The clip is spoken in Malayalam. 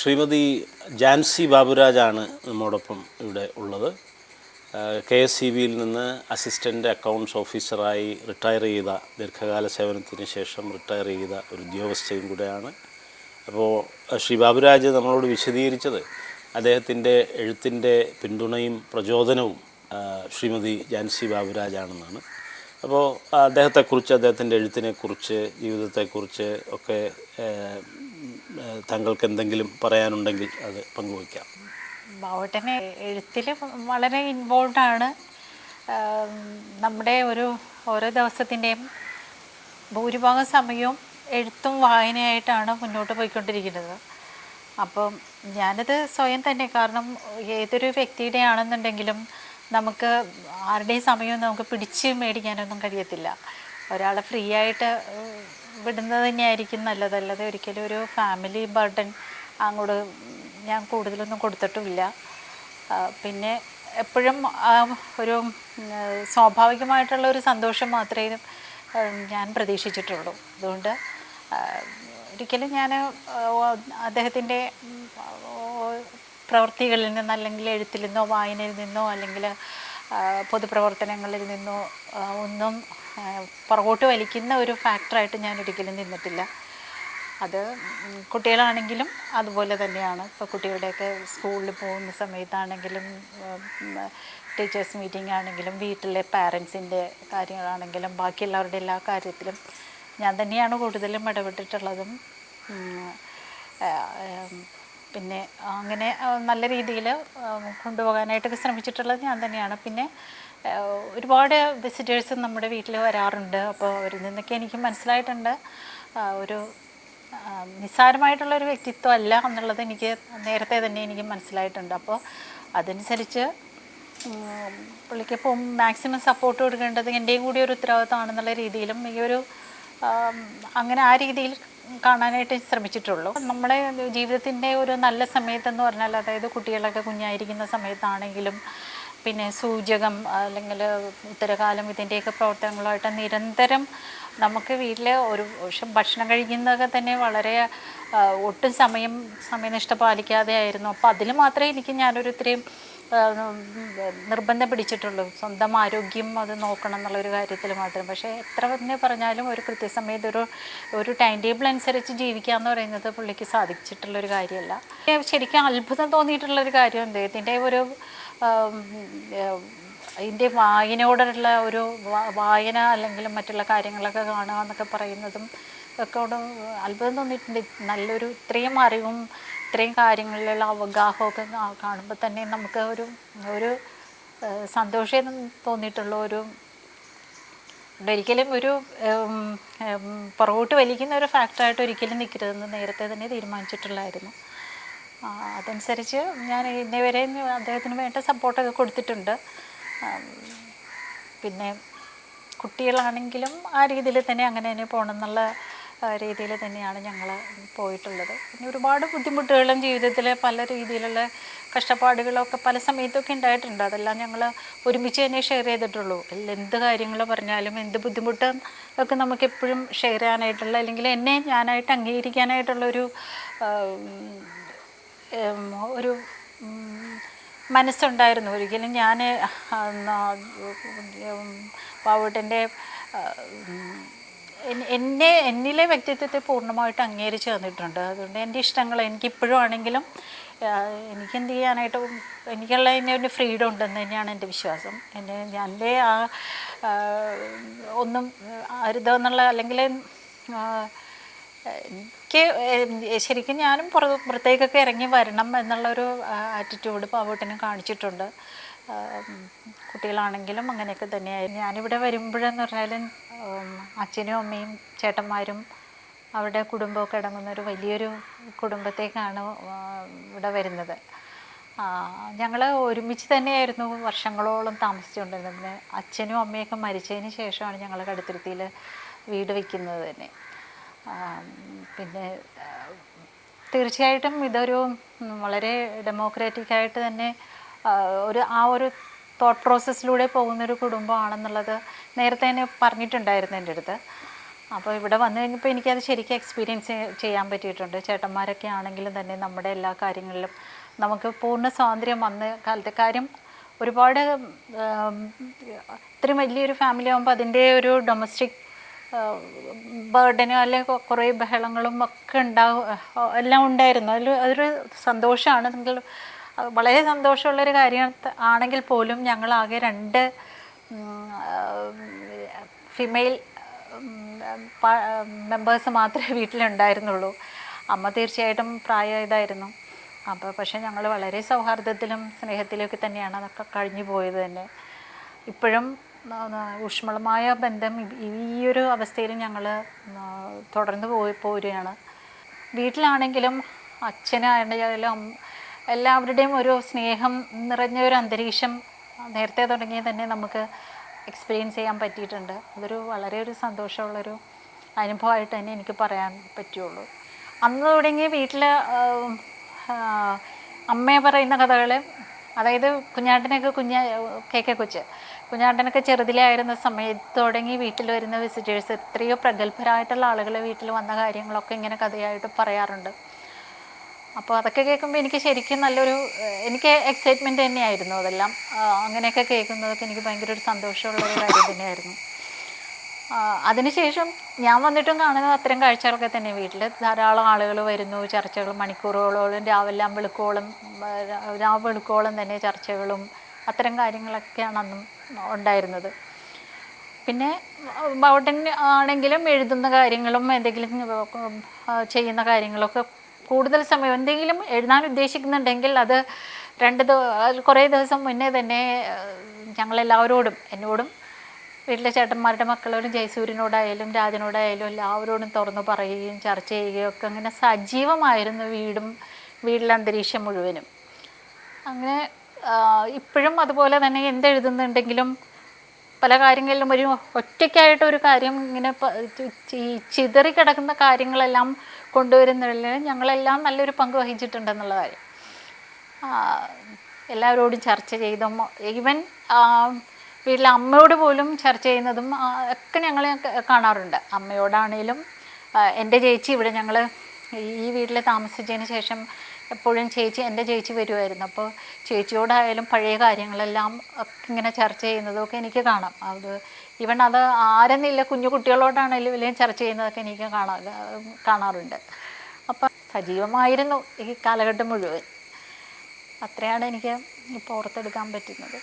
ശ്രീമതി ജാൻസി ബാബുരാജാണ് നമ്മോടൊപ്പം ഇവിടെ ഉള്ളത്. കെ എസ് സി ബിയിൽ നിന്ന് അസിസ്റ്റന്റ് അക്കൗണ്ട്സ് ഓഫീസറായി റിട്ടയർ ചെയ്ത ദീർഘകാല സേവനത്തിന് ശേഷം റിട്ടയർ ചെയ്ത ഒരു ഉദ്യോഗസ്ഥയും കൂടെയാണ്. അപ്പോൾ ശ്രീ ബാബുരാജ് നമ്മളോട് വിശദീകരിച്ചത് അദ്ദേഹത്തിന്റെ എഴുത്തിന്റെ പിന്തുണയും പ്രചോദനവും ശ്രീമതി ജാൻസി ബാബുരാജാണെന്നാണ്. അപ്പോൾ അദ്ദേഹത്തെക്കുറിച്ച് അദ്ദേഹത്തിന്റെ എഴുത്തിനെക്കുറിച്ച് ജീവിതത്തെക്കുറിച്ച് ഒക്കെ താങ്കൾക്ക് എന്തെങ്കിലും പറയാനുണ്ടെങ്കിൽ അത് പങ്കുവയ്ക്കാം. ബാവട്ടനെ എഴുത്തിൽ വളരെ ഇൻവോൾവ് ആണ്. നമ്മുടെ ഒരു ഓരോ ദിവസത്തിന്റെയും ഭൂരിഭാഗം സമയവും എഴുത്തും വായനയായിട്ടാണ് മുന്നോട്ട് പോയിക്കൊണ്ടിരിക്കുന്നത്. അപ്പം ഞാനത് സ്വയം തന്നെ കാരണം ഏതൊരു വ്യക്തിയുടെ ആണെന്നുണ്ടെങ്കിലും നമുക്ക് ആരുടെയും സമയവും നമുക്ക് പിടിച്ച് മേടിക്കാനൊന്നും കഴിയത്തില്ല. ഒരാളെ ഫ്രീ ആയിട്ട് വിടുന്നത് തന്നെയായിരിക്കും നല്ലതല്ലാതെ ഒരിക്കലും ഒരു ഫാമിലി ബർഡൻ അങ്ങോട്ട് ഞാൻ കൂടുതലൊന്നും കൊടുത്തിട്ടുമില്ല. പിന്നെ എപ്പോഴും ഒരു സ്വാഭാവികമായിട്ടുള്ള ഒരു സന്തോഷം മാത്രമേ ഞാൻ പ്രതീക്ഷിച്ചിട്ടുള്ളൂ. അതുകൊണ്ട് ഒരിക്കലും ഞാൻ അദ്ദേഹത്തിന്റെ പ്രവൃത്തികളിൽ നിന്ന് അല്ലെങ്കിൽ എഴുത്തിൽ നിന്നോ വായനയിൽ നിന്നോ അല്ലെങ്കിൽ പൊതുപ്രവർത്തനങ്ങളിൽ നിന്നോ ഒന്നും പുറകോട്ട് വലിക്കുന്ന ഒരു ഫാക്ടറായിട്ട് ഞാൻ ഒരിക്കലും നിന്നിട്ടില്ല. അത് കുട്ടികളാണെങ്കിലും അതുപോലെ തന്നെയാണ്. ഇപ്പോൾ കുട്ടികളുടെയൊക്കെ സ്കൂളിൽ പോകുന്ന സമയത്താണെങ്കിലും ടീച്ചേഴ്സ് മീറ്റിംഗ് ആണെങ്കിലും വീട്ടിലെ പാരൻസിന്റെ കാര്യങ്ങളാണെങ്കിലും ബാക്കിയുള്ളവരുടെ എല്ലാ കാര്യത്തിലും ഞാൻ തന്നെയാണ് കൂടുതലും ഇടപെട്ടിട്ടുള്ളതും. പിന്നെ അങ്ങനെ നല്ല രീതിയിൽ കൊണ്ടുപോകാനായിട്ടൊക്കെ ശ്രമിച്ചിട്ടുള്ളത് ഞാൻ തന്നെയാണ്. പിന്നെ ഒരുപാട് വിസിറ്റേഴ്സ് നമ്മുടെ വീട്ടിൽ വരാറുണ്ട്. അപ്പോൾ അവരിൽ നിന്നൊക്കെ എനിക്ക് മനസ്സിലായിട്ടുണ്ട്. ഒരു നിസ്സാരമായിട്ടുള്ളൊരു വ്യക്തിത്വം അല്ല എന്നുള്ളത് എനിക്ക് നേരത്തെ തന്നെ എനിക്ക് മനസ്സിലായിട്ടുണ്ട്. അപ്പോൾ അതനുസരിച്ച് പുള്ളിക്ക് മാക്സിമം സപ്പോർട്ട് കൊടുക്കേണ്ടത് എന്റെയും കൂടി ഒരു ഉത്തരവാദിത്തമാണെന്നുള്ള രീതിയിലും ഈ ഒരു അങ്ങനെ ആ രീതിയിൽ കാണാനായിട്ട് ശ്രമിച്ചിട്ടുള്ളൂ. നമ്മുടെ ജീവിതത്തിന്റെ ഒരു നല്ല സമയത്തെന്ന് പറഞ്ഞാൽ അതായത് കുട്ടികളൊക്കെ കുഞ്ഞായിരിക്കുന്ന സമയത്താണെങ്കിലും പിന്നെ സൂചകം അല്ലെങ്കിൽ ഉത്തരകാലം ഇതിന്റെയൊക്കെ പ്രവർത്തനങ്ങളുമായിട്ട് നിരന്തരം നമുക്ക് വീട്ടിൽ ഒരു പക്ഷെ ഭക്ഷണം കഴിക്കുന്നതൊക്കെ തന്നെ വളരെ ഒട്ടും സമയം സമയനിഷ്ഠ പാലിക്കാതെ ആയിരുന്നു. അപ്പോൾ അതിൽ മാത്രമേ എനിക്ക് ഞാനൊരു ഇത്രയും നിർബന്ധം പിടിച്ചിട്ടുള്ളൂ. സ്വന്തം ആരോഗ്യം അത് നോക്കണം എന്നുള്ളൊരു കാര്യത്തിൽ മാത്രം. പക്ഷേ എത്ര തന്നെ പറഞ്ഞാലും ഒരു കൃത്യസമയത്ത് ഒരു ഒരു ടൈം ടേബിൾ അനുസരിച്ച് ജീവിക്കുക എന്ന് പറയുന്നത് പുള്ളിക്ക് സാധിച്ചിട്ടുള്ളൊരു കാര്യമല്ല. ശരിക്കും അത്ഭുതം തോന്നിയിട്ടുള്ളൊരു കാര്യം അദ്ദേഹത്തിന്റെ ഒരു അതിന്റെ വായനയോടുള്ള ഒരു വായന അല്ലെങ്കിൽ മറ്റുള്ള കാര്യങ്ങളൊക്കെ കാണുക എന്നൊക്കെ പറയുന്നതും ഒക്കെ കൊണ്ട് അത്ഭുതം തോന്നിയിട്ടുണ്ട്. നല്ലൊരു ഇത്രയും അറിവും ഇത്രയും കാര്യങ്ങളിലുള്ള അവഗാഹമൊക്കെ കാണുമ്പോൾ തന്നെ നമുക്ക് ഒരു ഒരു സന്തോഷം തോന്നിയിട്ടുള്ള. ഒരു ഒരിക്കലും ഒരു പുറകോട്ട് വലിക്കുന്ന ഒരു ഫാക്ടറായിട്ട് ഒരിക്കലും നിൽക്കരുതെന്ന് നേരത്തെ തന്നെ തീരുമാനിച്ചിട്ടുള്ളായിരുന്നു. അതനുസരിച്ച് ഞാൻ ഇന്നേ അദ്ദേഹത്തിന് വേണ്ട സപ്പോർട്ടൊക്കെ കൊടുത്തിട്ടുണ്ട്. പിന്നെ കുട്ടികളാണെങ്കിലും ആ രീതിയിൽ തന്നെ അങ്ങനെ തന്നെ പോകണം എന്നുള്ള രീതിയിൽ തന്നെയാണ് ഞങ്ങൾ പോയിട്ടുള്ളത്. പിന്നെ ഒരുപാട് ബുദ്ധിമുട്ടുകളും ജീവിതത്തിൽ പല രീതിയിലുള്ള കഷ്ടപ്പാടുകളൊക്കെ പല സമയത്തൊക്കെ ഉണ്ടായിട്ടുണ്ട്. അതെല്ലാം ഞങ്ങൾ ഒരുമിച്ച് തന്നെ ഷെയർ ചെയ്തിട്ടുള്ളൂ. എന്ത് കാര്യങ്ങൾ പറഞ്ഞാലും എന്ത് ബുദ്ധിമുട്ട് ഒക്കെ നമുക്ക് എപ്പോഴും ഷെയർ ചെയ്യാനായിട്ടുള്ള അല്ലെങ്കിൽ എന്നെ ഞാനായിട്ട് അംഗീകരിക്കാനായിട്ടുള്ളൊരു ഒരു മനസ്സുണ്ടായിരുന്നു ഒരിക്കലും. ഞാൻ പാവൂട്ടന്റെ എന്നെ എന്നിലെ വ്യക്തിത്വത്തെ പൂർണമായിട്ട് അംഗീകരിച്ച് തന്നിട്ടുണ്ട്. അതുകൊണ്ട് എന്റെ ഇഷ്ടങ്ങൾ എനിക്കിപ്പോഴും ആണെങ്കിലും എനിക്കെന്ത് ചെയ്യാനായിട്ട് എനിക്കുള്ള എന്നെ ഒരു ഫ്രീഡം ഉണ്ടെന്ന് തന്നെയാണ് എന്റെ വിശ്വാസം. എന്റെ എന്റെ ആ ഒന്നും അരുതെന്നുള്ള അല്ലെങ്കിൽ എനിക്ക് ശരിക്കും ഞാനും പുറത്ത് പുറത്തേക്കൊക്കെ ഇറങ്ങി വരണം എന്നുള്ളൊരു ആറ്റിറ്റ്യൂഡ് പാവോട്ടിനും കാണിച്ചിട്ടുണ്ട്. കുട്ടികളാണെങ്കിലും അങ്ങനെയൊക്കെ തന്നെയായിരുന്നു. ഞാനിവിടെ വരുമ്പോഴെന്ന് പറഞ്ഞാൽ ഉം, അച്ഛനും അമ്മയും ചേട്ടന്മാരും അവരുടെ കുടുംബമൊക്കെ അടങ്ങുന്ന ഒരു വലിയൊരു കുടുംബത്തേക്കാണ് ഇവിടെ വരുന്നത്. ഞങ്ങൾ ഒരുമിച്ച് തന്നെയായിരുന്നു വർഷങ്ങളോളം താമസിച്ചുകൊണ്ടിരുന്നത്. അച്ഛനും അമ്മയൊക്കെ മരിച്ചതിന് ശേഷമാണ് ഞങ്ങൾ കടുത്തിരുത്തിയിൽ വീട് വയ്ക്കുന്നത് തന്നെ. പിന്നെ തീർച്ചയായിട്ടും ഇതൊരു വളരെ ഡെമോക്രാറ്റിക് ആയിട്ട് തന്നെ ഒരു ആ ഒരു തോട്ട് പ്രോസസ്സിലൂടെ പോകുന്നൊരു കുടുംബമാണെന്നുള്ളത് നേരത്തെ തന്നെ പറഞ്ഞിട്ടുണ്ടായിരുന്നു എന്റെ അടുത്ത്. അപ്പോൾ ഇവിടെ വന്നു കഴിഞ്ഞപ്പോൾ എനിക്കത് ശരിക്കും എക്സ്പീരിയൻസ് ചെയ്യാൻ പറ്റിയിട്ടുണ്ട്. ചേട്ടന്മാരൊക്കെ ആണെങ്കിലും തന്നെ നമ്മുടെ എല്ലാ കാര്യങ്ങളിലും നമുക്ക് പൂർണ സ്വാതന്ത്ര്യം വന്ന കാലത്തെ കാര്യം ഒരുപാട് ഇത്രയും വലിയൊരു ഫാമിലി ആകുമ്പോൾ അതിന്റെ ഒരു ഡൊമസ്റ്റിക് ബേർഡനും അല്ലെങ്കിൽ കുറേ ബഹളങ്ങളും ഒക്കെ ഉണ്ടാവും എല്ലാം ഉണ്ടായിരുന്നു. അതിൽ അതൊരു സന്തോഷമാണ്. നിങ്ങൾ വളരെ സന്തോഷമുള്ളൊരു കാര്യം ആണെങ്കിൽ പോലും ഞങ്ങൾ ആകെ രണ്ട് ഫിമെയിൽ മെമ്പേഴ്സ് മാത്രമേ വീട്ടിലുണ്ടായിരുന്നുള്ളൂ. അമ്മ തീർച്ചയായിട്ടും പ്രായമായതായിരുന്നു. അപ്പോൾ പക്ഷേ ഞങ്ങൾ വളരെ സൗഹാർദ്ദത്തിലും സ്നേഹത്തിലൊക്കെ തന്നെയാണ് അതൊക്കെ കഴിഞ്ഞു പോയത് തന്നെ. ഇപ്പോഴും ഊഷ്മളമായ ബന്ധം ഈ- ഒരു അവസ്ഥയിൽ ഞങ്ങൾ തുടർന്ന് പോയി പോരുകയാണ്. വീട്ടിലാണെങ്കിലും അച്ഛനായാലും എല്ലാവരുടെയും ഒരു സ്നേഹം നിറഞ്ഞ ഒരു അന്തരീക്ഷം നേരത്തെ തുടങ്ങിയ തന്നെ നമുക്ക് എക്സ്പീരിയൻസ് ചെയ്യാൻ പറ്റിയിട്ടുണ്ട്. അതൊരു വളരെ ഒരു സന്തോഷമുള്ളൊരു അനുഭവമായിട്ട് തന്നെ എനിക്ക് പറയാൻ പറ്റുള്ളൂ. അന്ന് തുടങ്ങി വീട്ടിൽ അമ്മയെ പറയുന്ന കഥകൾ അതായത് കുഞ്ഞാട്ടിനൊക്കെ കുഞ്ഞ കെ കെ കൊച്ച്. കുഞ്ഞാട്ടനൊക്കെ ചെറുതിലായിരുന്ന സമയത്ത് തുടങ്ങി വീട്ടിൽ വരുന്ന വിസിറ്റേഴ്സ് എത്രയോ പ്രഗത്ഭരായിട്ടുള്ള ആളുകളെ വീട്ടിൽ വന്ന കാര്യങ്ങളൊക്കെ ഇങ്ങനെ കഥയായിട്ട് പറയാറുണ്ട്. അപ്പോൾ അതൊക്കെ കേൾക്കുമ്പോൾ എനിക്ക് ശരിക്കും നല്ലൊരു എനിക്ക് എക്സൈറ്റ്മെന്റ് തന്നെയായിരുന്നു അതെല്ലാം. അങ്ങനെയൊക്കെ കേൾക്കുന്നതൊക്കെ എനിക്ക് ഭയങ്കര ഒരു സന്തോഷമുള്ള ഒരു കാര്യം തന്നെയായിരുന്നു. അതിനുശേഷം ഞാൻ വന്നിട്ടും കാണുന്നത് അത്തരം കാഴ്ചകളൊക്കെ തന്നെ. വീട്ടിൽ ധാരാളം ആളുകൾ വരുന്നു ചർച്ചകൾ മണിക്കൂറുകളോളം രാവിലെ വെളുക്കോളം രാവിലെ വെളുക്കോളം തന്നെ ചർച്ചകളും അത്തരം കാര്യങ്ങളൊക്കെയാണ് അന്നും ഉണ്ടായിരുന്നത്. പിന്നെ ബൗട്ടൻ ആണെങ്കിലും എഴുതുന്ന കാര്യങ്ങളും എന്തെങ്കിലും ചെയ്യുന്ന കാര്യങ്ങളൊക്കെ കൂടുതൽ സമയം എന്തെങ്കിലും എഴുതാൻ ഉദ്ദേശിക്കുന്നുണ്ടെങ്കിൽ അത് രണ്ട് കുറേ ദിവസം മുന്നേ തന്നെ ഞങ്ങളെല്ലാവരോടും എന്നോടും വീട്ടിലെ ചേട്ടന്മാരുടെ മക്കളോടും ജയസൂര്യനോടായാലും രാജനോടായാലും എല്ലാവരോടും തുറന്നു പറയുകയും ചർച്ച ചെയ്യുകയും ഒക്കെ അങ്ങനെ സജീവമായിരുന്നു വീടും വീട്ടിലെ അന്തരീക്ഷം മുഴുവനും. അങ്ങനെ ഇപ്പോഴും അതുപോലെ തന്നെ എന്തെഴുതുന്നുണ്ടെങ്കിലും പല കാര്യങ്ങളിലും ഒരു ഒറ്റയ്ക്കായിട്ട് ഒരു കാര്യം ഇങ്ങനെ ചിതറി കിടക്കുന്ന കാര്യങ്ങളെല്ലാം കൊണ്ടുവരുന്നതിൽ ഞങ്ങളെല്ലാം നല്ലൊരു പങ്ക് വഹിച്ചിട്ടുണ്ടെന്നുള്ള കാര്യം. എല്ലാവരോടും ചർച്ച ചെയ്തും ഈവൻ വീട്ടിലെ അമ്മയോട് പോലും ചർച്ച ചെയ്യുന്നതും ഒക്കെ ഞങ്ങൾ കാണാറുണ്ട്. അമ്മയോടാണേലും എന്റെ ചേച്ചി ഇവിടെ ഞങ്ങൾ ഈ വീട്ടിൽ താമസിച്ചതിന് ശേഷം എപ്പോഴും ചേച്ചി എന്റെ ചേച്ചി വരുമായിരുന്നു അപ്പോൾ ചേച്ചിയോടായാലും പഴയ കാര്യങ്ങളെല്ലാം ഇങ്ങനെ ചർച്ച ചെയ്യുന്നതൊക്കെ എനിക്ക് കാണാം. അത് ഈവൻ അത് ആരെന്നില്ല കുഞ്ഞു കുട്ടികളോടാണെങ്കിലും വലിയ ചർച്ച ചെയ്യുന്നതൊക്കെ എനിക്ക് കാണാൻ കാണാറുണ്ട്. അപ്പം സജീവമായിരുന്നു ഈ കാലഘട്ടം മുഴുവൻ. അത്രയാണ് എനിക്ക് ഇപ്പോൾ ഓർത്തെടുക്കാൻ പറ്റുന്നത്.